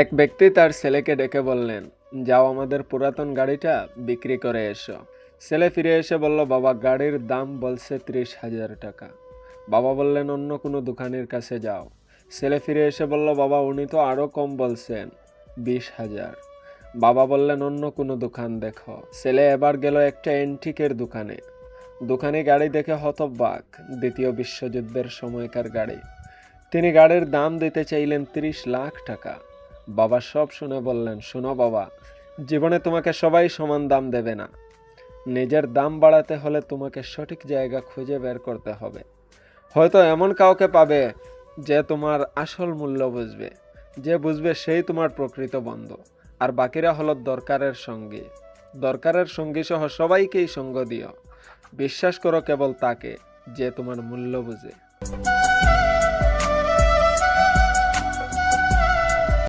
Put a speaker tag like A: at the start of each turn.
A: এক ব্যক্তি তার ছেলেকে ডেকে বললেন, যাও আমাদের পুরাতন গাড়িটা বিক্রি করে এসো। ছেলে ফিরে এসে বলল, বাবা, গাড়ির দাম বলছে ত্রিশ হাজার টাকা। বাবা বললেন, অন্য কোনো দোকানের কাছে যাও। ছেলে ফিরে এসে বলল, বাবা, উনি তো আরও কম বলছেন, বিশ হাজার। বাবা বললেন, অন্য কোনো দোকান দেখো। ছেলে এবার গেল একটা এন্টিকের দোকানে। দোকানে গাড়ি দেখে হতবাক, দ্বিতীয় বিশ্বযুদ্ধের সময়কার গাড়ি। তিনি গাড়ির দাম দিতে চাইলেন তিরিশ লাখ টাকা। বাবা সব শুনে বললেন, শোনো বাবা, জীবনে তোমাকে সবাই সমান দাম দেবে না। নিজের দাম বাড়াতে হলে তোমাকে সঠিক জায়গা খুঁজে বের করতে হবে। হয়তো এমন কাউকে পাবে যে তোমার আসল মূল্য বুঝবে, যে বুঝবে সেই তোমার প্রকৃত বন্ধু। আর বাকিরা হলো দরকারের সঙ্গী। দরকারের সঙ্গী সহ সবাইকেই সঙ্গ দিও। বিশ্বাস করো কেবল তাকে, যে তোমার মূল্য বুঝে।